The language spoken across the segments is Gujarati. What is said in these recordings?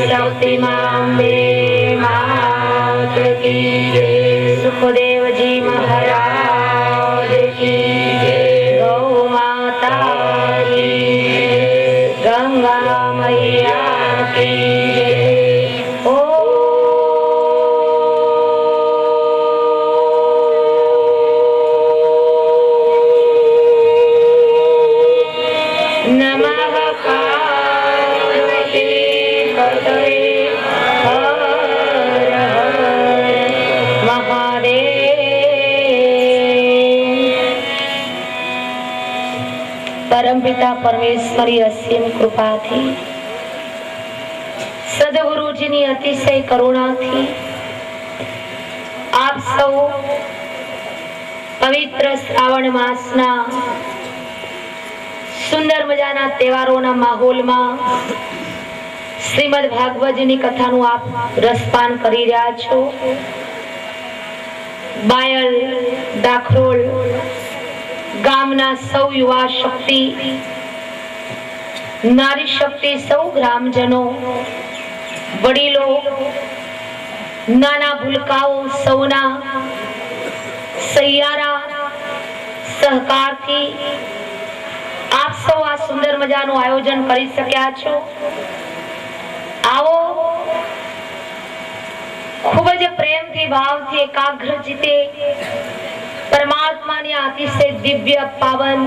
शक्तिमा सुखदे जी महारा પરમપિતા પરમેશ્વરી અસીમ કૃપાથી. સદગુરુજીની અતિશય કરુણાથી આપ સૌ પવિત્ર શ્રાવણ માસના સુંદર મજાના તહેવારોના માહોલમાં શ્રીમદ ભાગવતજીની કથાનું આપ રસપાન કરી રહ્યા છો. બાયલ, દાખરોલ ગામના સૌ યુવા શક્તિ, નારી શક્તિ સૌ ગ્રામજનો, વડીલો, નાના ભૂલકાઓ સૌના સૈયારા સહકારથી આપ સૌ આ સુંદર મજાનું આયોજન કરી શક્યા છો. આવો. ખૂબ જ પ્રેમથી, ભાવથી એકાગ્ર જીતે. પરમાત્માની અતિશય દિવ્ય પાવન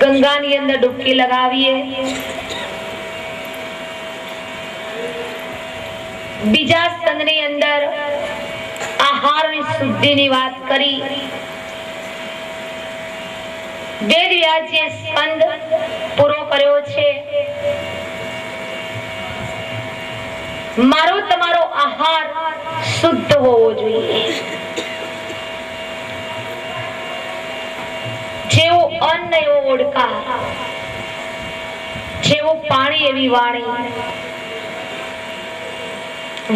ગંગાની અંદર ડૂબકી લગાવીએ. બીજા સ્કંદની અંદર આહારની શુદ્ધિની વાત કરી. વેદ સ્કંદ પૂરો કર્યો છે. મારો તમારો આહાર શુદ્ધ હોવો જોઈએ જેવો અન્ન એવો ઓડકાર જેવું પાણી એવી વાણી.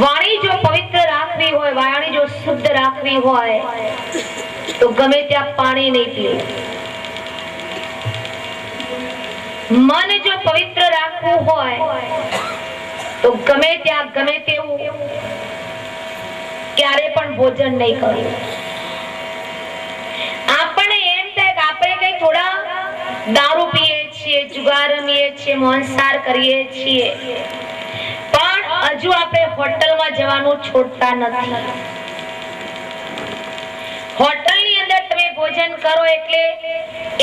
વાણી જો પવિત્ર રાખવી હોય, વાણી જો શુદ્ધ રાખવી હોય, તો ગમે ત્યાં પાણી નહીં પીવું મન જો પવિત્ર રાખવું હોય, તો ગમે ત્યાં ગમે તેવું ક્યારે પણ ભોજન નહીં કરવું આપણને એમ થાય કે આપણે કઈ થોડા દારૂ પીએ છીએ, જુગાર રમીએ છીએ, મોહનસાર કરીએ છીએ. પણ હજુ આપણે હોટલમાં જવાનું છોડતા નથી. હોટલની અંદર તમે ભોજન કરો એટલે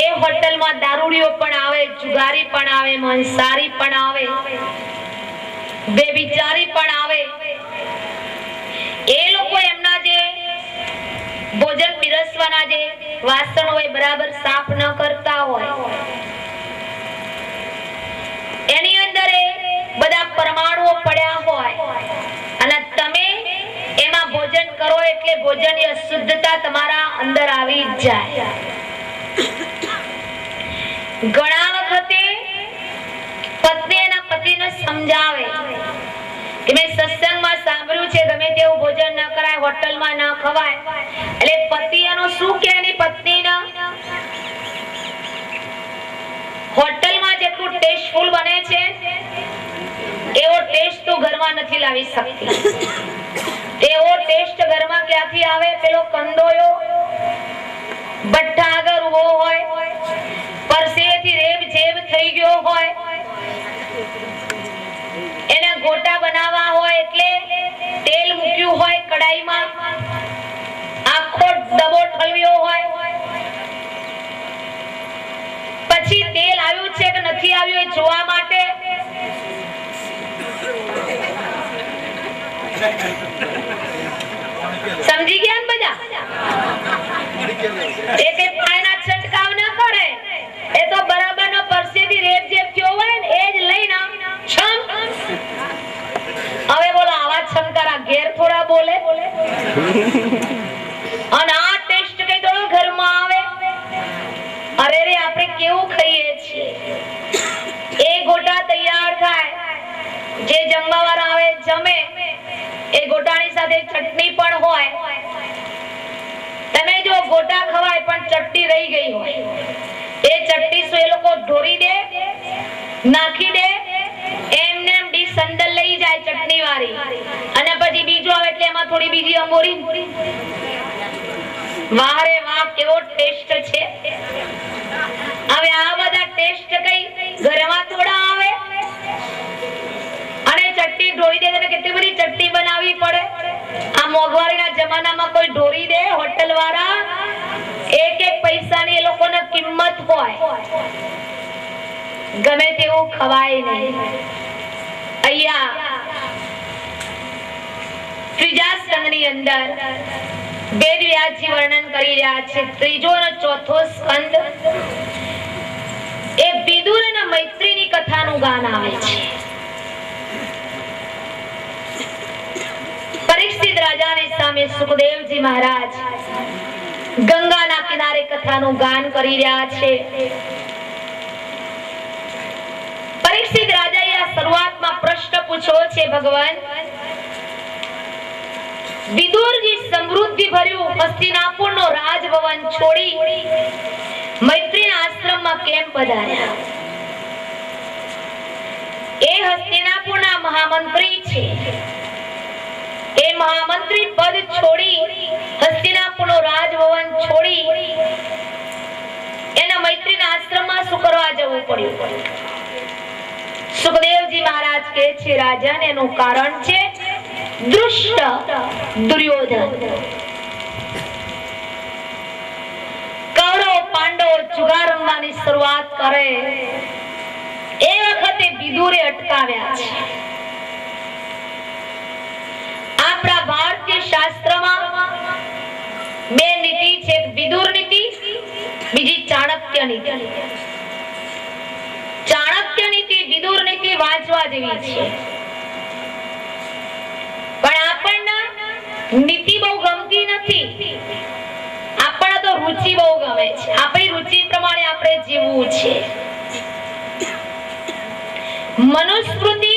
એ હોટલમાં દારૂડીઓ પણ આવે, જુગારી પણ આવે મંસારી પણ આવે બેબિચારી પણ આવે. એ લોકો એમના જે ભોજન પીરસવાના જે વાસણ હોય, બરાબર સાફ ન કરતા હોય. એની અંદર બધા પરમાણુઓ પડ્યા હોય. અને તમે એમાં ભોજન કરો એટલે ભોજનની અશુદ્ધતા તમારા અંદર આવી જાય. ઘણા વખતે પત્ની એના પતિને સમજાવે કે મેં સત્સંગમાં સાંભળ્યું છે, ગમે તેવું ભોજન ન કરાય, હોટલમાં ન ખવાય. એટલે પતિ એનો શું કે એની પત્નીના? હોટલમાં જેટલું ટેસ્ટફુલ બને છે, એવો ટેસ્ટ તો ઘરમાં નથી લાવી શકતી. એવો ટેસ્ટ ઘરમાં ક્યાંથી આવે? પેલો કંદોયો, બઠ્ઠા આગળ ઊભો હોય, પરસેથી રેબ જેબ થઈ ગયો હોય, એના ગોટા બનાવવા હોય એટલે હોય કડાઈમાં, આખો ડબો ઠલવ્યો હોય. પછી તેલ આવ્યું છે કે નથી આવ્યું એ જોવા માટે? સમજી ગયા બધા? એક કે પાણીના છંટકાવ ન કરે એ તો બરાબરનો પરસેથી રેબ જેબ થયો હોય ને એ જ લઈને છમ હવે બોલો આવા છમકારા ઘેર થોડા બોલે અને આ ટેસ્ટ કઈ દોડો ઘરમાં આવે અરે રે આપણે કેવું ખાઈએ છીએ? એ ગોટા તૈયાર થાય. જે જમવા વાળા આવે, જમે. એ ગોટાની સાથે ચટણી પણ હોય. તમે જો ગોટા ખવાય, પણ ચટણી રહી ગઈ હોય. એ ચટણી એ લોકો ઢોરી દે, નાખી દે, એમને એમ ડીશ અંદર લઈ જાય ચટણી વાળી અને પછી બીજું એટલે એમાં થોડી બીજી અંગોરી વાહ રે વાહ, કેવો ટેસ્ટ છે. હવે આ બધા ટેસ્ટ કઈ? ઘરમાં થોડા આવે? અને ચટણી ઢોળી દે તમે કેટલી બધી ચટણી બનાવવી પડે? આ મોંઘવારીના જમાનામાં કોઈ ઢોળી દે? હોટલ વાળા એક એક પૈસાની એ લોકોને કિંમત હોય. ગમે તેવું ખવાય નહીં. અહીંયા ત્રીજા સ્કંદની અંદર વેદ વ્યાસજી વર્ણન કરી રહ્યા છે. ત્રીજો અને ચોથો સ્કંદ એ વિદુર અને કથાનું ગાન આવે છે. પરીક્ષિત રાજાની સામે સુખદેવજી મહારાજ ગંગાના કિનારે કથાનું ગાન કરી રહ્યા છે. પરીક્ષિત રાજાએ આ શરૂઆતમાં પ્રશ્ન પૂછ્યો છે, ભગવાન. વિદુરજી સમૃદ્ધિ ભર્યું હસ્તિનાપુરનો રાજભવન છોડી મૈત્રીના આશ્રમમાં કેમ પધાર્યા? એ હસ્તિનાપુરના મહામંત્રી છે. એ મહામંત્રી પદ છોડી હસ્તિનાપુરનો રાજભવન છોડી એના મૈત્રીના આશ્રમમાં શું કરવા જવું પડ્યું? સુખદેવજી મહારાજ કહે છે, રાજાને એનું કારણ છે દુષ્ટ દુર્યોધન. કૌરવ પાંડવો જુગાર રમવાની શરૂઆત કરે. વખતે વિદુરે અટકાવ્યા છે. આપણા ભારતીય શાસ્ત્રમાં બે નીતિ છે વિદુર નીતિ, બીજી ચાણક્ય નીતિ. ચાણક્ય નીતિ વિદુર નીતિ વાંચવા જેવી છે. પણ આપણને નીતિ બહુ ગમતી નથી. આપણને તો રુચિ બહુ ગમે છે. આપણી રુચિ પ્રમાણે આપણે જીવવું છે. મનુસ્મૃતિ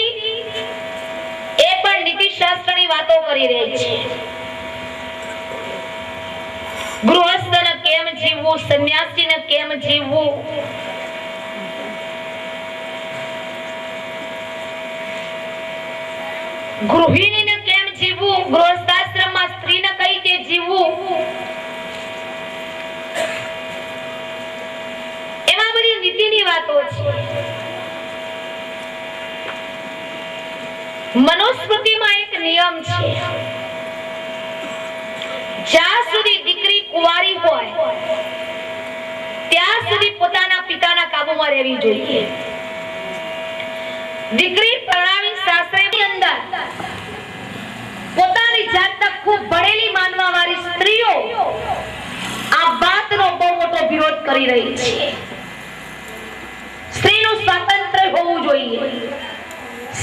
એ પણ નીતિશાસ્ત્રની વાતો કરી રહી છે. ગૃહસ્થને કેમ જીવવું, સંન્યાસીને કેમ જીવવું? ગૃહિણીને કેમ જીવવું? ગૃહસ્થાશ્રમમાં સ્ત્રીને કઈ રીતે જીવવું એમાં બધી નીતિની વાતો છે મનુસ્મૃતિમાં એક નિયમ છે. જ્યાં સુધી દીકરી કુંવારી હોય, ત્યાં સુધી પોતાના પિતાના કાબુમાં રહેવી જોઈએ. દીકરી પરણાવી સાસરેની અંદર પોતાની જાતને ખૂબ ભણેલી માનવા વાળી સ્ત્રીઓ આ વાતનો બહુ મોટો વિરોધ કરી રહી છે. સ્ત્રીનું સ્વાતંત્ર્ય હોવું જોઈએ.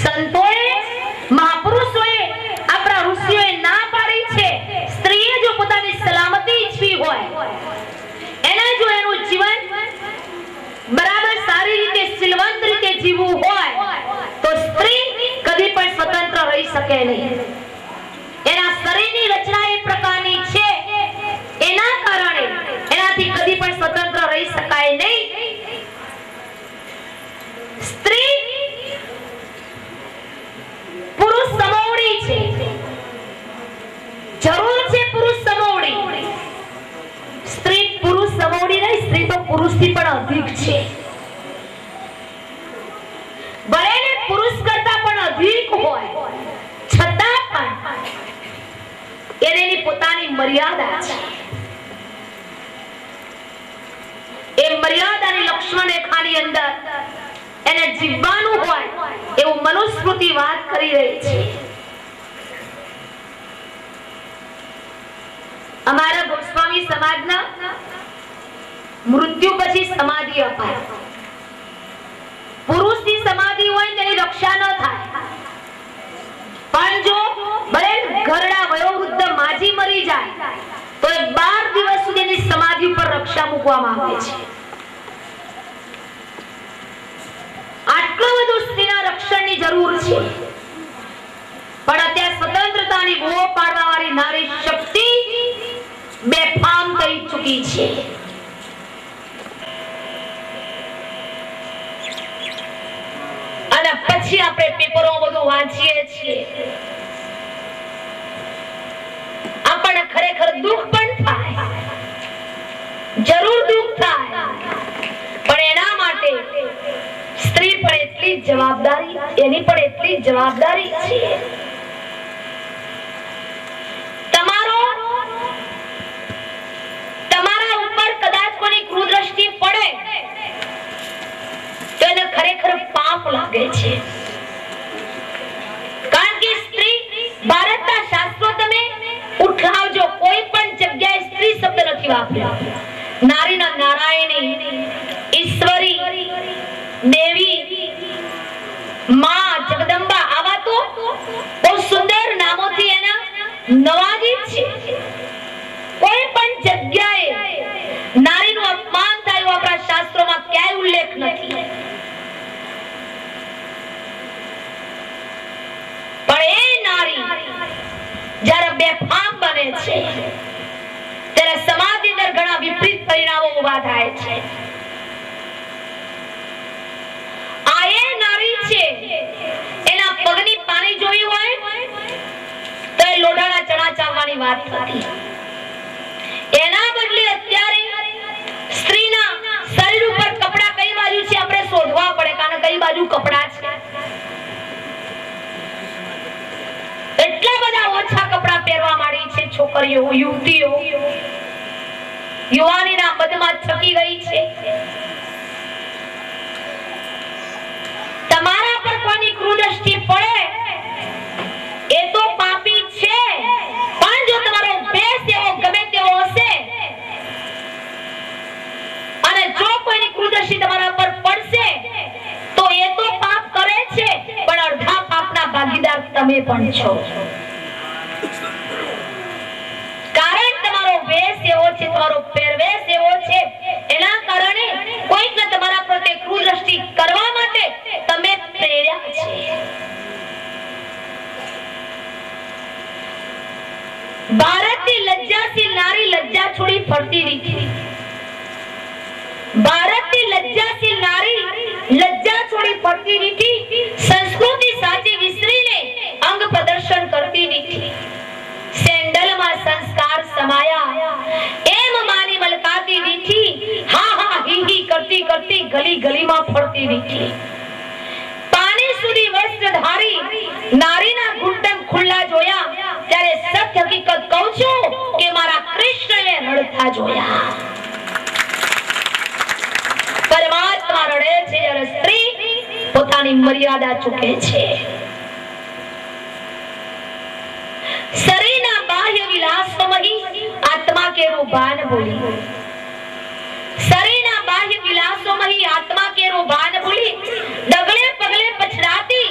સંતોએ મહાપુરુષોએ આપણા ઋષિઓએ ના પાડી છે સ્ત્રીએ જો પોતાની સલામતી ઈચ્છવી હોય એને જો એનું જીવન બરાબર સારી રીતે સિલવંત રીતે જીવવું હોય તો સ્ત્રી કદી પણ સ્વતંત્ર રહી શકે નહીં. એના શરીરની રચના એ પ્રકારની છે. એના કારણે એનાથી કદી પણ સ્વતંત્ર રહી શકાય નહીં સ્ત્રી પુરુષ સમોવડી છે જરૂર છે પુરુષ સમોવડી સ્ત્રી પુરુષ સમોવડી નહીં સ્ત્રી તો પુરુષથી પણ અધિક છે ભલે ને પુરુષ કરતા પણ અધિક હોય છતાં પણ એને એની પોતાની મર્યાદા છે એ મર્યાદાની લક્ષ્મણ રેખાની અંદર એને જીવવાનું હોય એવું મનુસ્મૃતિ વાત કરી રહી છે અમારા ગોસ્વામી સમાજના મૃત્યુ પછી સમાધિ અપાય. પુરુષની સમાધિ હોય તેની રક્ષા ન થાય. પણ જો ભલે ઘરડા વયોવૃદ્ધ માજી મરી જાય, તો એ 12 દિવસ સુધીની સમાધિ ઉપર રક્ષા મૂકવામાં આવે છે. આટલું બધું સ્ત્રીના રક્ષણની જરૂર છે. પણ અત્યારે સ્વતંત્રતાની બૂમો પાડવા વાળી નારી શક્તિ બેફામ કરી ચૂકી છે. અને પછી આપણે પેપરો બધું વાંચીએ છીએ. દુઃખ પણ થાય. જરૂર દુઃખ થાય. પણ એના માટે સ્ત્રી પણ એટલી જવાબદારી, એની પણ એટલી જવાબદારી છે તમારો તમારા ઉપર કુદૃષ્ટિ પડે, તો એને ખરેખર પાપ લાગે છે. કારણ કે સ્ત્રી ભારતના શાસ્ત્રો તમે ઉઠાવજો, કોઈ પણ જગ્યાએ સ્ત્રી શબ્દ નથી વાપર્યો. નારીના નારાયણી, ઈશ્વરી, દેવી, માં, જગદંબા, આવા તો બહુ સુંદર નામોથી એના નવાજીત છે કોઈ પણ જગ્યાએ નારીનું અપમાન થાય એવો આપણા શાસ્ત્રોમાં ક્યાંય ઉલ્લેખ નથી પણ એ નારી જ્યારે બેફામ બને છે ત્યારે સમાજની અંદર ઘણા વિપરીત પરિણામો ઊભા થાય સ્ત્રીના શરીર ઉપર કપડા કઈ બાજુ છે આપણે શોધવા પડે, કારણ કઈ બાજુ કપડા છે. એટલા બધા ઓછા કપડા પહેરવા માંડી છે છોકરીઓ, યુવતીઓ. યુવાનીના મધમાં છકી ગઈ છે. તમારા પર કોની કુદૃષ્ટિ પડે, એ તો પાપી છે. પણ જો તમારો ભેસ એવો ગમે તેવો હશે, અને જો કોઈની કુદૃષ્ટિ તમારા પર પડશે, તો એ તો પાપ કરે છે. પણ અડધા પાપના ભાગીદાર તમે પણ છો. કારણ તમારો ભેસ એવો છે, તમારો પહેરવેશ એવો છે એના કારણે કોઈકને તમારા પ્રત્યે કુદૃષ્ટિ કરવા માટે તમે પ્રેર્યા છે. ભારતની લજ્જાશીલ નારી લજ્જા છોડી ફરતી રહી ભારતની લજ્જાશીલ નારી લજ્જા છોડી ફરતી રહી સંસ્કૃતિ સાચી વિસરીને અંગ પ્રદર્શન કરતી રહી સેન્ડલમાં સંસ્કાર સમાયા. કરતી ગલી ગલીમાં ફરતી નીકળી. પાણી સુધી છું અને પોતાની મર્યાદા ચૂકે છે. શરીરના બાહ્ય વિલાસોમાં આત્મા કેવું ભાન બાહ્ય વિલાસોમાં આત્મા કેરો ભાન ભૂલી, ડગલે પગલે પછડાતી,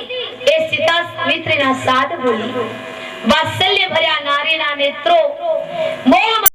એ સીતા સાવિત્રીના સાથ ભૂલી. વાત્સલ્ય ભર્યા નારીના નેત્રો મોહ